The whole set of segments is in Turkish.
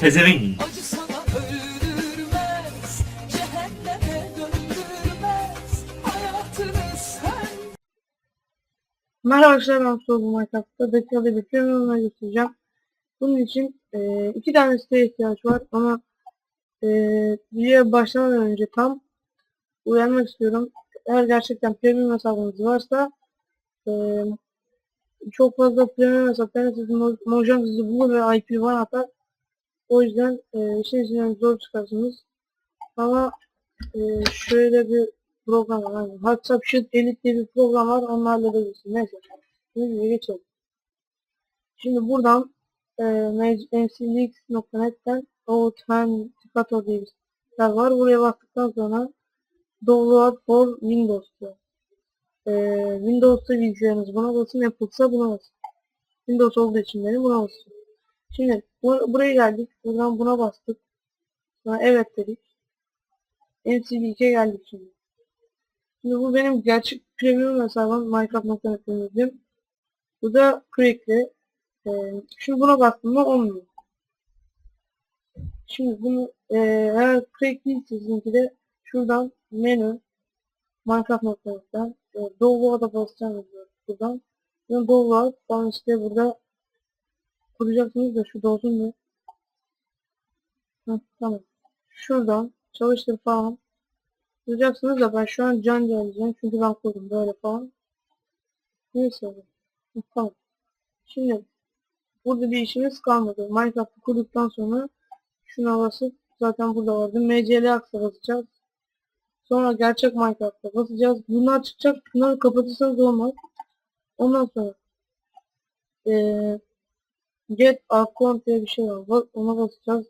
Pezevenk. acı sana öldürmez Cehenneme döndürmez hayatını sen Merhaba arkadaşlar ben Soğuk Minecraft'ta dakikada bir premium'a göstereceğim. Bunun için e, iki tane siteye ihtiyaç var ama e, videoya başlamadan önce tam uyarmak istiyorum. Eğer gerçekten premium hesabınız varsa e, çok fazla premium hesaplarla sizin mo- mojang sizi bulur ve IP ban atar. O yüzden e, işin içinden zor çıkarsınız. Ama e, şöyle bir program var. Hani WhatsApp Shield Elite diye bir program var. Onu halledebilirsin. Neyse. Şimdi geçelim. Şimdi buradan e, mcleaks.net'ten Authenticator diye bir var. Buraya baktıktan sonra Download for Windows diyor. E, Windows'ta bilgisayarınız buna basın. Apple'sa buna basın. Windows olduğu için benim buna basın. Şimdi bu, buraya geldik. Buradan buna bastık. Sonra evet dedik. MCLeaks'e geldik şimdi. Şimdi bu benim gerçek premium hesabım Minecraft.net'im. Bu da Crack'li. Ee, şimdi buna bastım mı olmuyor. Şimdi bunu e, eğer değil sizinki de şuradan menü Minecraft.net'ten e, Download'a basacağım buradan. Bunu Download falan işte burada kuracaksınız da şu olsun? Heh, tamam. Şuradan çalıştır falan Duracaksınız da ben şu an can geleceğim çünkü ben kurdum böyle falan. Neyse. Hı, Tamam. Şimdi burada bir işimiz kalmadı. Minecraft'ı kurduktan sonra şuna basıp zaten burada vardı. MCL aksa basacağız. Sonra gerçek Minecraft'a basacağız. Bunlar çıkacak. Bunları kapatırsanız olmaz. Ondan sonra eee get account diye bir şey var. Ona basacağız.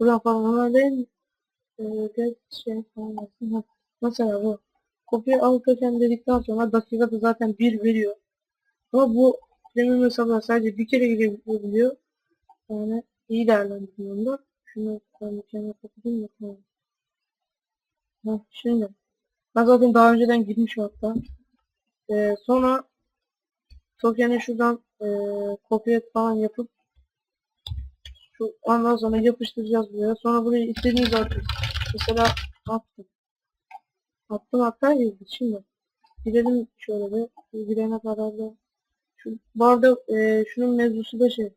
Buradan falan onaylayın. Eee get şey falan. Mesela bu kopya al token dedikten sonra dakikada zaten bir veriyor. Ama bu premium hesaplar sadece bir kere girebiliyor. Yani iyi değerlendiriyorum da. Şunu ben bir kenara kapatayım da tamam. Şimdi ben zaten daha önceden girmişim hatta. Ee, sonra token'i şuradan e, kopya falan yapıp şu ondan sonra yapıştıracağız buraya. Sonra buraya istediğiniz artık mesela attım. Attım hatta girdi şimdi. Girelim şöyle bir. Girene kadar da. Şu, bu arada e, şunun mevzusu da şey.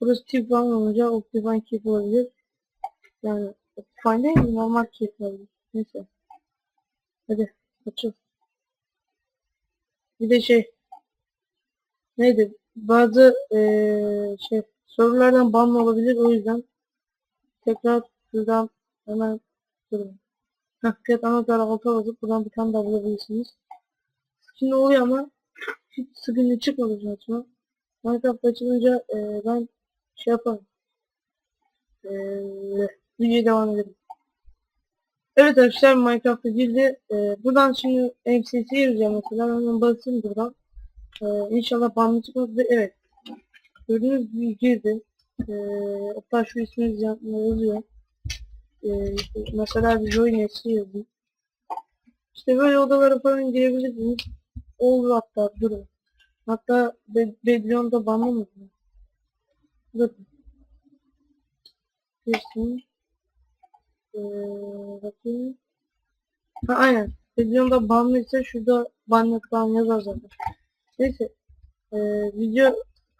Burası tip olunca Optifine Keep olabilir. Yani Optifine değil? Normal Keep olabilir. Neyse. Hadi açıl. Bir de şey. Neydi? Bazı e, şey sorulardan banlı olabilir. O yüzden tekrar şuradan hemen durun. Hakikaten anahtarı alta basıp buradan bir tane daha bulabilirsiniz. Şimdi oluyor ama hiç sıkıntı çıkmadı saçma. Minecraft açılınca e, ben şey yaparım. E, videoya devam edelim. Evet arkadaşlar Minecraft'a girdi. E, buradan şimdi MCC'ye gireceğim mesela. Hemen basayım buradan. E, inşallah banlı çıkmaz. Ve Evet. Gördüğünüz gibi girdi. E, hatta şu isminiz yazıyor. Ee, mesela bir join eski yazayım. İşte böyle odalara falan girebilirsiniz. Olur hatta durun. Hatta Be Bedrion'da banlamadım. Bakın. Girsin. Bakayım. Ha aynen. Bedrion'da banlıysa şurada banlık falan yazar zaten. Neyse. Ee, video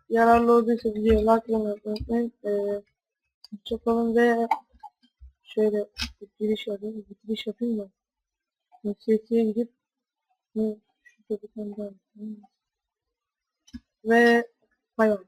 yararlı olduysa videoyu likelamayı unutmayın. Ee, hoşçakalın ve şöyle bir giriş yapayım, bir giriş yapayım da MCS'ye gidip şurada bir tane daha ve bay.